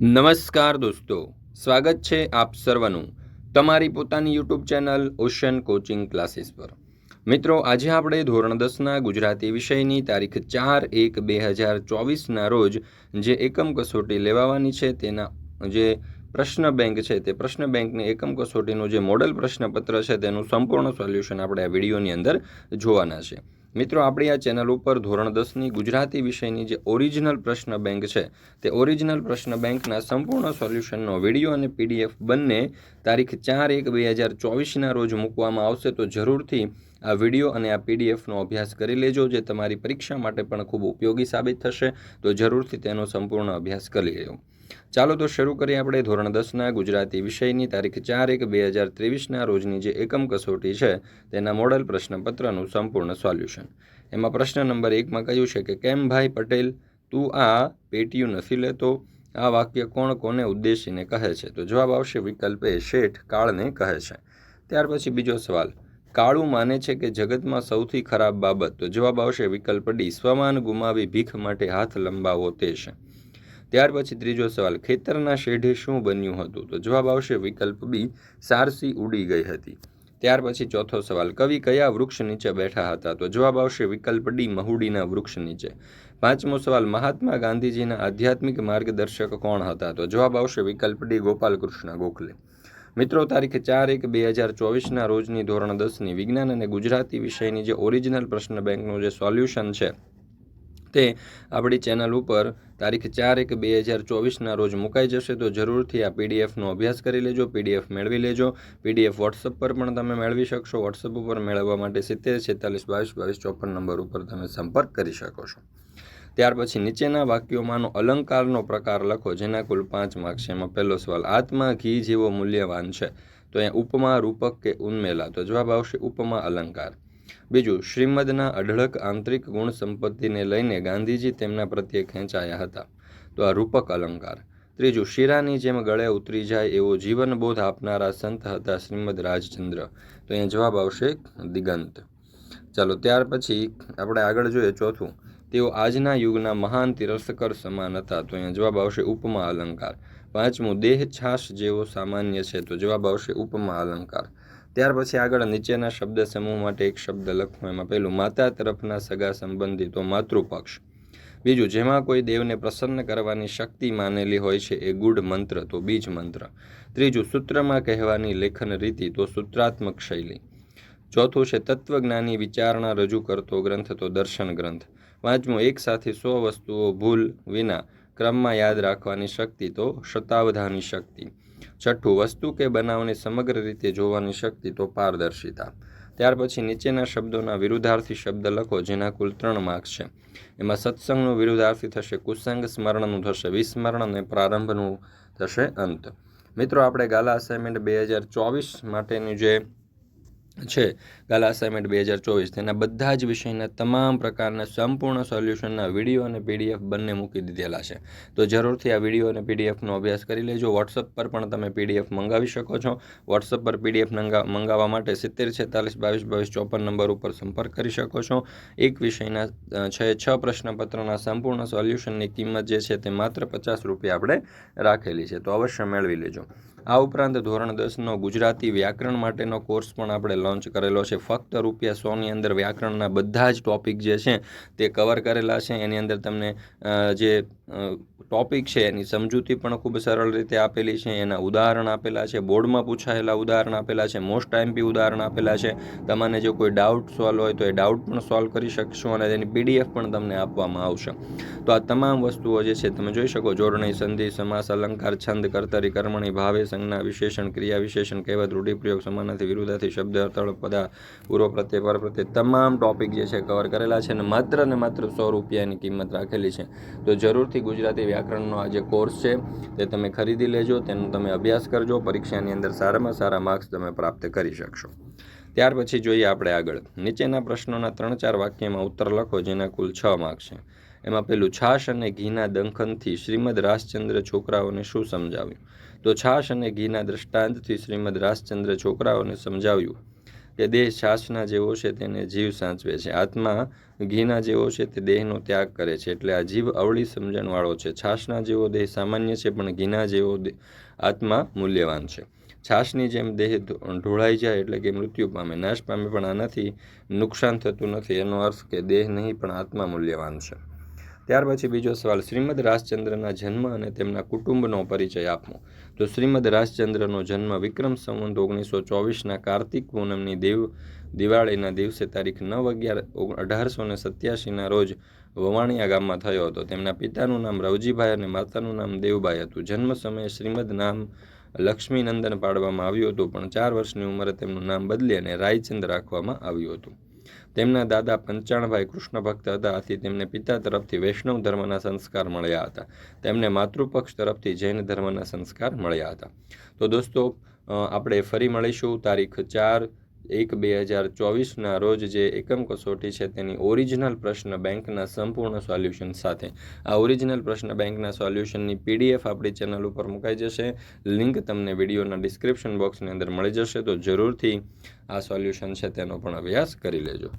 નમસ્કાર દોસ્તો, સ્વાગત છે આપ સર્વનું તમારી પોતાની YouTube channel Ocean coaching classes પર. મિત્રો, આજે આપણે ધોરણ દસના ગુજરાતી વિષયની તારીખ ચાર એક બે હજાર ચોવીસના રોજ જે એકમ કસોટી લેવાવાની છે તેના જે પ્રશ્ન બેંક છે તે પ્રશ્ન બેંકની એકમ કસોટીનું જે મોડલ પ્રશ્નપત્ર છે તેનું સંપૂર્ણ સોલ્યુશન આપણે આ વિડીયોની અંદર જોવાના છે. મિત્રો, આપણી આ ચેનલ ઉપર ધોરણ દસની ગુજરાતી વિષયની જે ઓરિજિનલ પ્રશ્ન બેંક છે, તે ઓરિજિનલ પ્રશ્ન બેંકના સંપૂર્ણ સોલ્યુશનનો વીડિયો અને પીડીએફ બંને તારીખ ચાર એક બે હજાર ચોવીસના રોજ મૂકવામાં આવશે, તો જરૂરથી આ વીડિયો અને આ પીડીએફનો અભ્યાસ કરી લેજો, જે તમારી પરીક્ષા માટે પણ ખૂબ ઉપયોગી સાબિત થશે, તો જરૂરથી તેનો સંપૂર્ણ અભ્યાસ કરી લેજો ચાલો તો શરૂ કરીએ આપણે ધોરણ દસના ગુજરાતી વિષયની. તારીખ ચાર એક બે હજાર ત્રેવીસના રોજની જે એકમ કસોટી છે, તેના મોડલ પ્રશ્નપત્રનું સંપૂર્ણ સોલ્યુશન એમાં પ્રશ્ન નંબર એકમાં કહ્યું છે કે, કેમ ભાઈ પટેલ, તું આ પેટીયું નથી લેતો? આ વાક્ય કોણ કોને ઉદ્દેશીને કહે છે? તો જવાબ આવશે વિકલ્પ એ શેઠ કાળને કહે છે. ત્યાર પછી બીજો સવાલ, કાળું માને છે કે જગતમાં સૌથી ખરાબ બાબત? તો જવાબ આવશે વિકલ્પ ડી, સ્વમાન ગુમાવી ભીખ માટે હાથ લંબાવો તે છે. ત્યાર પછી ત્રીજો સવાલ, ખેતરના શેઢે શું બન્યું હતું? તો જવાબ આવશે વિકલ્પ બી, સારસી ઉડી ગઈ હતી. ત્યાર પછી ચોથો સવાલ, કવિ કયા વૃક્ષ નીચે બેઠા હતા? તો જવાબ આવશે વિકલ્પ ડી, મહુડીના વૃક્ષ નીચે. પાંચમો સવાલ, મહાત્મા ગાંધીજીના આધ્યાત્મિક માર્ગદર્શક કોણ હતા? તો જવાબ આવશે વિકલ્પ ડી, ગોપાલકૃષ્ણ ગોખલે. મિત્રો, તારીખ ચાર એક બે હજાર ચોવીસના રોજની ધોરણ દસની વિજ્ઞાન અને ગુજરાતી વિષયની જે ઓરિજિનલ પ્રશ્ન બેંકનું જે સોલ્યુશન છે તે આપણી ચેનલ ઉપર તારીખ ચાર એક બે હજાર ચોવીસના રોજ મુકાઈ જશે, તો જરૂરથી આ પીડીએફનો અભ્યાસ કરી લેજો, પીડીએફ મેળવી લેજો. પીડીએફ વોટ્સઅપ પર પણ તમે મેળવી શકશો. વોટ્સઅપ ઉપર મેળવવા માટે સિત્તેર, છેતાલીસ, બાવીસ બાવીસ, ચોપન નંબર ઉપર તમે સંપર્ક કરી શકો છો. ત્યાર પછી નીચેના વાક્યોમાંનો અલંકારનો પ્રકાર લખો, જેના કુલ પાંચ માર્ક્સ છે. એમાં પહેલો સવાલ, આત્મા ઘી જેવો મૂલ્યવાન છે? તો અહીંયા ઉપમા, રૂપક કે ઉન્મેલા? તો જવાબ આવશે ઉપમા અલંકાર. બીજું, શ્રીમદના અઢળક આંતરિક ગુણ સંપત્તિને લઈને ગાંધીજી તેમના પ્રત્યે ખેંચાયા હતા. તો આ રૂપક અલંકાર. ત્રીજું, શીરાની જેમ ગળે ઉતરી જાય એવો જીવનબોધ આપનારા સંત હતા શ્રીમદ રાજચંદ્ર. તો અહીંયા જવાબ આવશે દિગંત. ચાલો, ત્યાર પછી આપણે આગળ જોઈએ ચોથું. તેઓ આજના યુગના મહાન તિરસ્કર સમાન હતા. તો અહીંયા જવાબ આવશે ઉપમા અલંકાર. પાંચમું, દેહ છાશ જેવો સામાન્ય છે. તો જવાબ આવશે ઉપમા અલંકાર. ત્યાર પછી આગળ નીચેના શબ્દ સમૂહ માટે એક શબ્દ લખો. એમાં પહેલું, માતા તરફના સગા સંબંધી માતૃપક્ષ. બીજું, જેમાં કોઈ દેવને પ્રસન્ન કરવાની શક્તિ માનેલી હોય છે, એ ગુઢ મંત્ર, તો બીજ મંત્ર. ત્રીજું, સૂત્રમાં કહેવાની લેખન રીતિ, તો સૂત્રાત્મક શૈલી. ચોથું છે, તત્વજ્ઞાની વિચારણા રજૂ કરતો ગ્રંથ, તો દર્શન ગ્રંથ. પાંચમું, એક સાથે સો વસ્તુઓ ભૂલ વિના ક્રમમાં યાદ રાખવાની શક્તિ, તો શતાવધાની શક્તિ. છઠ્ઠું વસ્તુ કે બનાવને સમગ્ર રીતે જોવાની શક્તિ તો પારદર્શિતા. ત્યાર પછી નીચેના શબ્દોના વિરુદ્ધાર્થી શબ્દ લખો, જેના કુલ ત્રણ માર્ક્સ છે. એમાં સત્સંગનું વિરુદ્ધાર્થી થશે કુસંગ, સ્મરણનું થશે વિસ્મરણ અને પ્રારંભનું થશે અંત. મિત્રો, આપણે ગાલા અસાઇનમેન્ટ બે હજાર ચોવીસ માટેની જે છે. ગાલા અસાઇનમેન્ટ બે હજાર ચોવીસ તેના બધા જ વિષયના તમામ પ્રકારના સંપૂર્ણ સોલ્યુશનના વીડિયો અને પીડીએફ બંને મૂકી દીધેલા છે. તો જરૂરથી આ વીડિયો અને પીડીએફનો અભ્યાસ કરી લેજો. વોટ્સઅપ પર પણ તમે પીડીએફ મંગાવી શકો છો. વોટ્સઅપ પર પીડીએફ મંગાવવા માટે સિત્તેર છેતાલીસ બાવીસ બાવીસ ચોપન નંબર ઉપર સંપર્ક કરી શકો છો. એક વિષયના છે, છ પ્રશ્નપત્રના સંપૂર્ણ સોલ્યુશનની કિંમત જે છે તે માત્ર પચાસ રૂપિયા આપણે રાખેલી છે. તો અવશ્ય મેળવી લેજો. આ ઉપરાંત ધોરણ દસનો ગુજરાતી વ્યાકરણ માટેનો કોર્સ પણ આપણે લોન્ચ કરેલો છે. ફક્ત રૂપિયા સોની અંદર વ્યાકરણના બધા જ ટોપિક જે છે તે કવર કરેલા છે. એની અંદર તમને જે ટોપિક છે એની સમજૂતી પણ ખૂબ સરળ રીતે આપેલી છે. એના ઉદાહરણ આપેલા છે, બોર્ડમાં પૂછાયેલા ઉદાહરણ આપેલા છે, મોસ્ટ ટાઈમપી ઉદાહરણ આપેલા છે. તમને જો કોઈ ડાઉટ સોલ્વ હોય તો એ ડાઉટ પણ સોલ્વ કરી શકશો અને તેની પીડીએફ પણ તમને આપવામાં આવશે. તો આ તમામ વસ્તુઓ જે છે તમે જોઈ શકો. જોડણી, સંધિ, સમાસ, અલંકાર, છંદ, કર્તરી, કર્મણી ભાવે સંજ્ઞા વિશેષણ, ક્રિયા વિશેષણ કહેવત રૂઢિપ્રયોગ સમાનાથી વિરુદ્ધાથી શબ્દ અર્થળ પદા, પૂર્વ પ્રત્યે પર પ્રત્યે તમામ ટોપિક જે છે કવર કરેલા છે અને માત્ર ને માત્ર સો રૂપિયાની કિંમત રાખેલી છે. તો જરૂરથી ગુજરાતી વ્યાકરણનો આ જે કોર્સ છે, તે તમે ખરીદી લેજો, તેનો તમે અભ્યાસ કરજો, પરીક્ષાની અંદર સારામાં સારા માર્ક્સ તમે પ્રાપ્ત કરી શકશો. ત્યાર પછી જોઈએ આપણે આગળ. નીચેના પ્રશ્નોના ત્રણ ચાર વાક્યમાં ઉત્તર લખો, જેના કુલ છ માર્ક્સ છે. એમાં પેલું છાશ અને ઘીના દંખનથી શ્રીમદ રાજચંદ્ર છોકરાઓને શું સમજાવ્યું? તો છાશ અને ઘીના દ્રષ્ટાંતથી શ્રીમદ રાજચંદ્ર છોકરાઓને સમજાવ્યું કે દેહ છાશના જેવો છે તેને જીવ સાચવે છે. આત્મા ઘીના જેવો છે તે દેહનો ત્યાગ કરે છે. એટલે આ જીવ અવળી સમજણવાળો છે. છાશના જેવો દેહ સામાન્ય છે પણ ઘીના જેવો આત્મા મૂલ્યવાન છે. છાશની જેમ દેહ ઢોળાઈ જાય એટલે કે મૃત્યુ પામે. નાશ પામે પણ આનાથી નુકસાન થતું નથી. એનો અર્થ કે દેહ નહીં પણ આત્મા મૂલ્યવાન છે. ત્યાર પછી બીજો સવાલ, શ્રીમદ રાજચંદ્રના જન્મ અને તેમના કુટુંબનો પરિચય આપવો તો શ્રીમદ રાજચંદ્રનો જન્મ વિક્રમ સંવંત ઓગણીસો ચોવીસના કાર્તિક પૂનમની દેવ, દિવાળીના દિવસે તારીખ નવ અગિયાર અઢારસો ને સત્યાસીના રોજ વવાણિયા ગામમાં થયો હતો. તેમના પિતાનું નામ રવજીભાઈ અને માતાનું નામ દેવબાઈ હતું. જન્મ સમયે શ્રીમદ નામ લક્ષ્મીનંદન પાડવામાં આવ્યું હતું, પણ ચાર વર્ષની ઉંમરે તેમનું નામ બદલી અને રાયચંદ રાખવામાં આવ્યું હતું. તેમના દાદા પંચાણભાઈ કૃષ્ણ ભક્ત હતા. આથી તેમને પિતા તરફથી વૈષ્ણવ ધર્મના સંસ્કાર મળ્યા હતા. તેમને માતૃપક્ષ તરફથી જૈન ધર્મના સંસ્કાર મળ્યા હતા. તો દોસ્તો આપણે ફરી મળીશું તારીખ ચાર એક બે હજાર ચોવીસના રોજ જે એકમ કસોટી છે તેની ઓરિજિનલ પ્રશ્ન બેંકના સંપૂર્ણ સોલ્યુશન સાથે. આ ઓરિજિનલ પ્રશ્ન બેંકના સોલ્યુશનની પીડીએફ આપણી ચેનલ ઉપર મુકાઈ જશે. લિંક તમને વિડીયોના ડિસ્ક્રિપ્શન બોક્સની અંદર મળી જશે, તો જરૂરથી આ સોલ્યુશન છે તેનો પણ અભ્યાસ કરી લેજો.